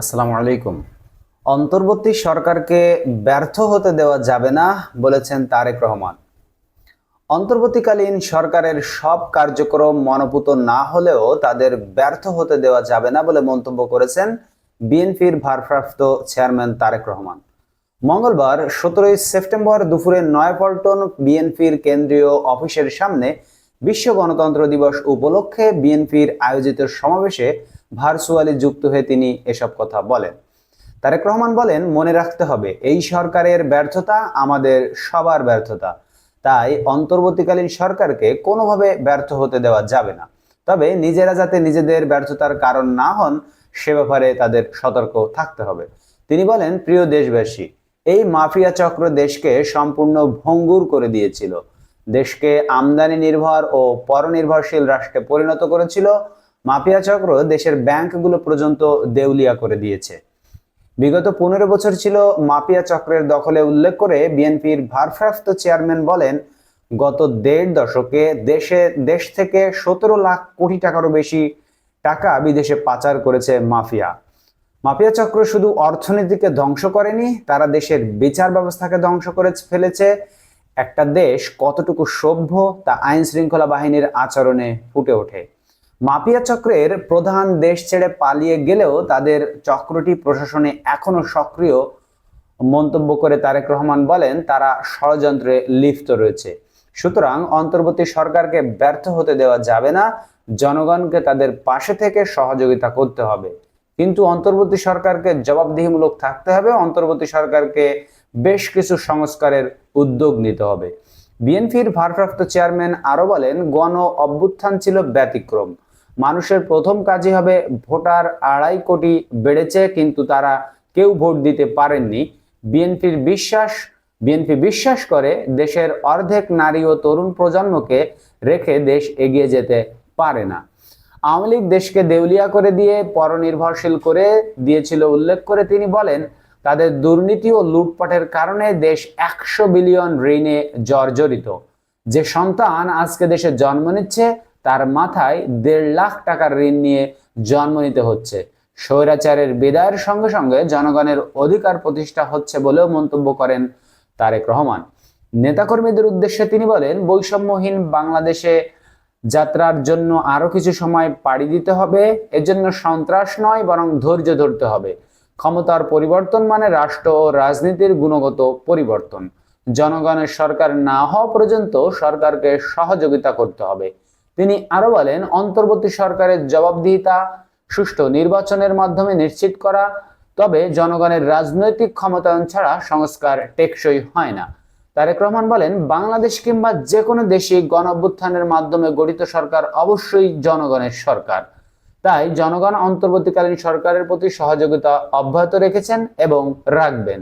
আসসালামু আলাইকুম। অন্তর্বর্তী সরকারকে ব্যর্থ হতে দেওয়া যাবে না বলেছেন তারেক রহমান। অন্তর্বর্তীকালীন সরকারের সব কার্যক্রম মনোপুত না হলেও তাদের ব্যর্থ হতে দেওয়া যাবে না বলে মন্তব্য করেছেন বিএনপির ভারপ্রাপ্ত চেয়ারম্যান তারেক রহমান। মঙ্গলবার সতেরোই সেপ্টেম্বর দুপুরে নয়াপল্টন বিএনপির কেন্দ্রীয় অফিসের সামনে বিশ্ব গণতন্ত্র দিবস উপলক্ষে বিএনপির আয়োজিত সমাবেশে ভার্চুয়ালি যুক্ত হয়ে তিনি এসব কথা বলেন। তারেক রহমান বলেন, মনে রাখতে হবে, এই সরকারের ব্যর্থতা আমাদের সবার ব্যর্থতা। তাই অন্তর্বর্তীকালীন সরকারকে কোনোভাবে ব্যর্থ হতে দেওয়া যাবে না। তবে নিজেরা যাতে নিজেদের ব্যর্থতার কারণ না হন, সে ব্যাপারে তাদের সতর্ক থাকতে হবে। তিনি বলেন, প্রিয় দেশবাসী, এই মাফিয়া চক্র দেশকে সম্পূর্ণ ভঙ্গুর করে দিয়েছিল। দেশকে আমদানি নির্ভর ও পরনির্ভরশীল রাষ্ট্রে পরিণত করেছিল। মাফিয়া চক্র দেশের ব্যাংকগুলো পর্যন্ত দেউলিয়া করে দিয়েছে। বিগত পনেরো বছর ছিল মাফিয়া চক্রের দখলে উল্লেখ করে বিএনপির ভারপ্রাপ্ত চেয়ারম্যান বলেন, গত দেড় দশকে দেশে, দেশ থেকে সতেরো লাখ কোটি টাকারও বেশি টাকা বিদেশে পাচার করেছে মাফিয়া। মাফিয়া চক্র শুধু অর্থনীতিকে ধ্বংস করেনি, তারা দেশের বিচার ব্যবস্থাকে ধ্বংস করে ফেলেছে। একটা দেশ কতটুকু সভ্য তা আইন শৃঙ্খলা বাহিনীর আচরণে ফুটে ওঠে। মাফিয়া চক্রের প্রধান দেশ ছেড়ে পালিয়ে গেলেও তাদের চক্রটি প্রশাসনে এখনও সক্রিয় মন্তব্য করে তারেক রহমান বলেন, তারা ষড়যন্ত্রে লিপ্ত রয়েছে। সুতরাং অন্তর্বর্তী সরকারকে ব্যর্থ হতে দেওয়া যাবে না, জনগণকে তাদের পাশে থেকে সহযোগিতা করতে হবে। কিন্তু অন্তর্বর্তী সরকারকে জবাবদিহিমূলক থাকতে হবে, অন্তর্বর্তী সরকারকে বেশ কিছু সংস্কারের উদ্যোগ নিতে হবে। বিএনপির ভারপ্রাপ্ত চেয়ারম্যান আরও বলেন, গণ অভ্যুত্থান ছিল ব্যতিক্রম। মানুষের প্রথম কাজই হবে ভোটার আড়াই কোটি বেড়েছে, কিন্তু তারা কেউ ভোট দিতে পারেননি। বিএনপির বিশ্বাস, বিএনপি বিশ্বাস করে দেশের অর্ধেক নারী ও তরুণ প্রজন্মকে রেখে দেশ এগিয়ে যেতে পারে না। আওয়ামী লীগ দেশকে দেউলিয়া করে দিয়ে পরনির্ভরশীল করে দিয়েছিল উল্লেখ করে তিনি বলেন, তাদের দুর্নীতি ও লুটপাটের কারণে দেশ একশো বিলিয়ন ঋণে জর্জরিত। যে সন্তান আজকে দেশে জন্ম নিচ্ছে তার মাথায় দেড় লাখ টাকার ঋণ নিয়ে জন্ম নিতে হচ্ছে। স্বৈরাচারের বিদায়ের সঙ্গে সঙ্গে জনগণের অধিকার প্রতিষ্ঠা হচ্ছে বলেও মন্তব্য করেন তারেক রহমান। নেতাকর্মীদের উদ্দেশ্যে তিনি বলেন, বৈষম্যহীন বাংলাদেশে যাত্রার জন্য আরও কিছু সময় পাড়ি দিতে হবে, এজন্য সন্ত্রাস নয়, বরং ধৈর্য ধরতে হবে। ক্ষমতার পরিবর্তন মানে রাষ্ট্র ও রাজনীতির গুণগত পরিবর্তন। জনগণের সরকার না হওয়া পর্যন্ত সরকারকে সহযোগিতা করতে হবে। তিনি আরও বলেন, অন্তর্বর্তী সরকারের জবাবদিহিতা সুষ্ঠু নির্বাচনের মাধ্যমে নিশ্চিত করা, তবে জনগণের রাজনৈতিক ক্ষমতায়ন ছাড়া সংস্কার টেকসই হয় না। তারেক রহমান বলেন, বাংলাদেশ কিংবা যে কোনো দেশে গণঅভ্যুত্থানের মাধ্যমে গঠিত সরকার অবশ্যই জনগণের সরকার। তাই জনগণ অন্তর্বর্তীকালীন সরকারের প্রতি সহযোগিতা অব্যাহত রেখেছেন এবং রাখবেন।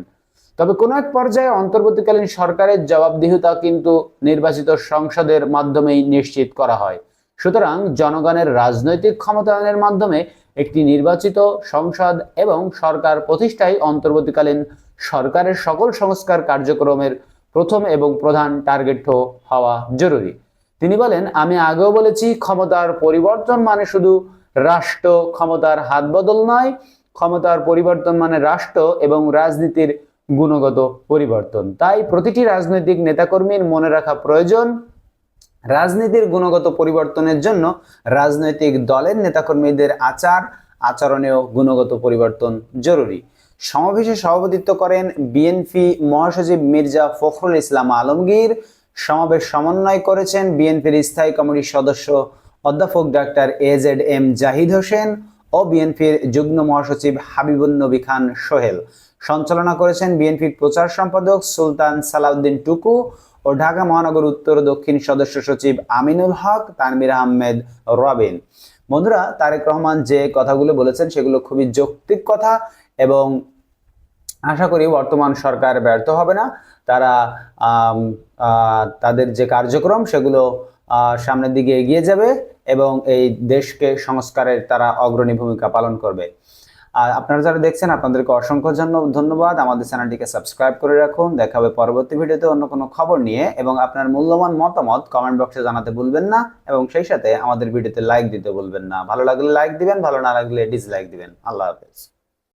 তবে কোনো এক পর্যায়ে অন্তর্বর্তীকালীন সরকারের জবাবদিহিতা কিন্তু নির্বাচিত সংসদের মাধ্যমেই নিশ্চিত করা হয়। সুতরাং জনগণের রাজনৈতিক ক্ষমতায়নের মাধ্যমে একটি নির্বাচিত সংসদ এবং সরকার প্রতিষ্ঠাই অন্তর্বর্তীকালীন সরকারের সকল সংস্কার কার্যক্রমের প্রথম এবং প্রধান টার্গেট হওয়া জরুরি। তিনি বলেন, আমি আগেও বলেছি, ক্ষমতার পরিবর্তন মানে শুধু রাষ্ট্র ক্ষমতার হাত বদল নয়, ক্ষমতার পরিবর্তন মানে রাষ্ট্র এবং রাজনীতির গুণগত পরিবর্তন। তাই প্রতিটি রাজনৈতিক নেতাকর্মীর মনে রাখা প্রয়োজন রাজনীতির গুণগত পরিবর্তনের জন্য রাজনৈতিক দলের নেতাকর্মীদের আচার, আচরণেও গুণগত পরিবর্তন জরুরি। সমাবেশে সভাপতিত্ব করেন বিএনপি মহাসচিব মির্জা ফখরুল ইসলাম আলমগীর। সমাবেশ সমন্বয় করেছেন বিএনপির স্থায়ী কমিটির সদস্য অধ্যাপক doctor A Z M Zahid Hossain. ও বিএনপির যুগ্ম মহাসচিব হাবিবুন নবী খান সোহেল। সঞ্চালনা করেছেন বিএনপির প্রচার সম্পাদক সুলতান সালাউদ্দিন টুকু ও ঢাকা মহানগর উত্তর দক্ষিণ সদস্য সচিব আমিনুল হক তানমির আহমেদ, রবিন। বন্ধুরা, তারেক রহমান যে কথাগুলো বলেছেন সেগুলো খুবই যৌক্তিক কথা এবং আশা করি বর্তমান সরকার ব্যর্থ হবে না। তারা তাদের যে কার্যক্রম সেগুলো সামনের দিকে এগিয়ে যাবে এবং এই দেশকে সংস্কারের তারা অগ্রণী ভূমিকা পালন করবে। আর আপনারা যারা দেখছেন, আপনাদেরকে অসংখ্য ধন্যবাদ। আমাদের চ্যানেলটিকে সাবস্ক্রাইব করে রাখুন। দেখা হবে পরবর্তী ভিডিওতে অন্য কোনো খবর নিয়ে। এবং আপনার মূল্যবান মতামত কমেন্ট বক্সে জানাতে ভুলবেন না। এবং সেই সাথে আমাদের ভিডিওতে লাইক দিতে ভুলবেন না। ভালো লাগলে লাইক দিবেন, ভালো না লাগলে ডিসলাইক দিবেন। আল্লাহ হাফেজ।